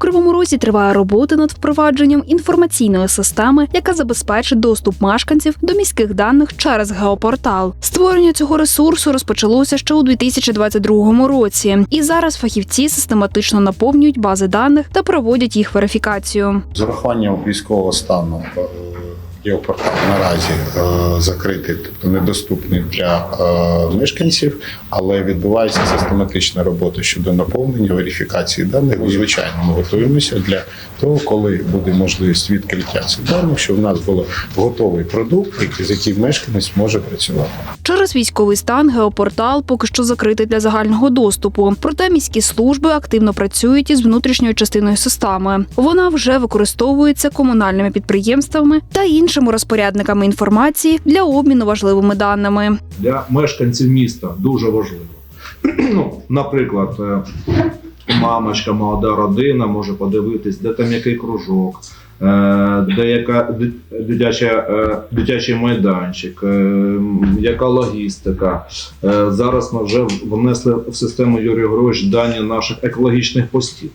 Кривому Розі триває робота над впровадженням інформаційної системи, яка забезпечить доступ мешканців до міських даних через геопортал. Створення цього ресурсу розпочалося ще у 2022 році, і зараз фахівці систематично наповнюють бази даних та проводять їх верифікацію. З урахуванням військового стану е, геопортал наразі е, закритий, тобто недоступний для е, мешканців, але відбувається систематична робота щодо наповнення, верифікації даних. Звичайно, ми готуємося для того, коли буде можливість відкриття цих даних, щоб в нас був готовий продукт, з яким мешканець може працювати. Через військовий стан геопортал поки що закритий для загального доступу. Проте міські служби активно працюють із внутрішньою частиною системи. Вона вже використовується комунальними підприємствами та іншими розпорядниками інформації для обміну важливими даними. для мешканців міста дуже важливо. Ну, наприклад, е, мамочка, молода родина може подивитись, де там який кружок, е, де яка дитяча, е, дитячий майданчик, яка логістика. Зараз ми вже внесли в систему Юрій Григорович дані наших екологічних постів.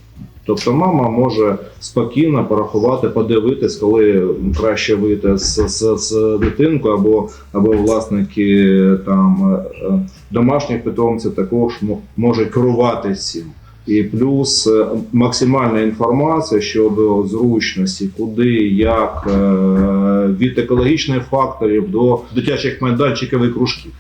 Тобто мама може спокійно порахувати, подивитись, коли краще вийти з, з, з дитинкою, або, або власники там е, домашніх питомців також мо- можуть керуватися цим. І плюс е, максимальна інформація щодо зручності, куди, як, е, від екологічних факторів до дитячих майданчиків і кружків.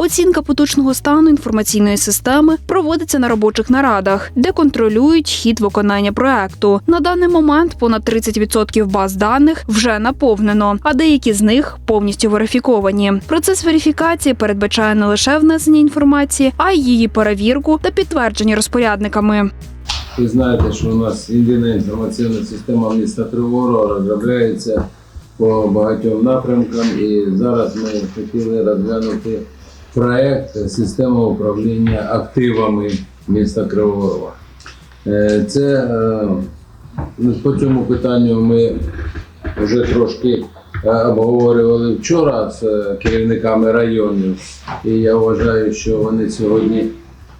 Оцінка поточного стану інформаційної системи проводиться на робочих нарадах, де контролюють хід виконання проекту. На даний момент понад 30% баз даних вже наповнено, а деякі з них повністю верифіковані. Процес верифікації передбачає не лише внесення інформації, а й її перевірку та підтвердження розпорядниками. Ви знаєте, що у нас єдина інформаційна система міста Кривого розробляється по багатьом напрямкам, і зараз ми хотіли розглянути проект системи управління активами міста Кривого. Е, Це е, по цьому питанню ми вже трошки е, обговорювали вчора з керівниками районів, і я вважаю, що вони сьогодні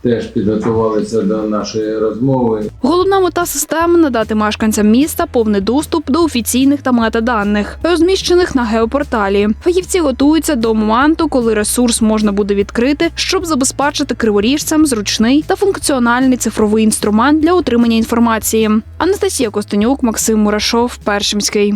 теж підготувалися до нашої розмови. Головна мета системи надати мешканцям міста повний доступ до офіційних та метаданих, розміщених на геопорталі. Фахівці готуються до моменту, коли ресурс можна буде відкрити, щоб забезпечити криворіжцям зручний та функціональний цифровий інструмент для отримання інформації. Анастасія Костенюк, Максим Мурашов, Першимський.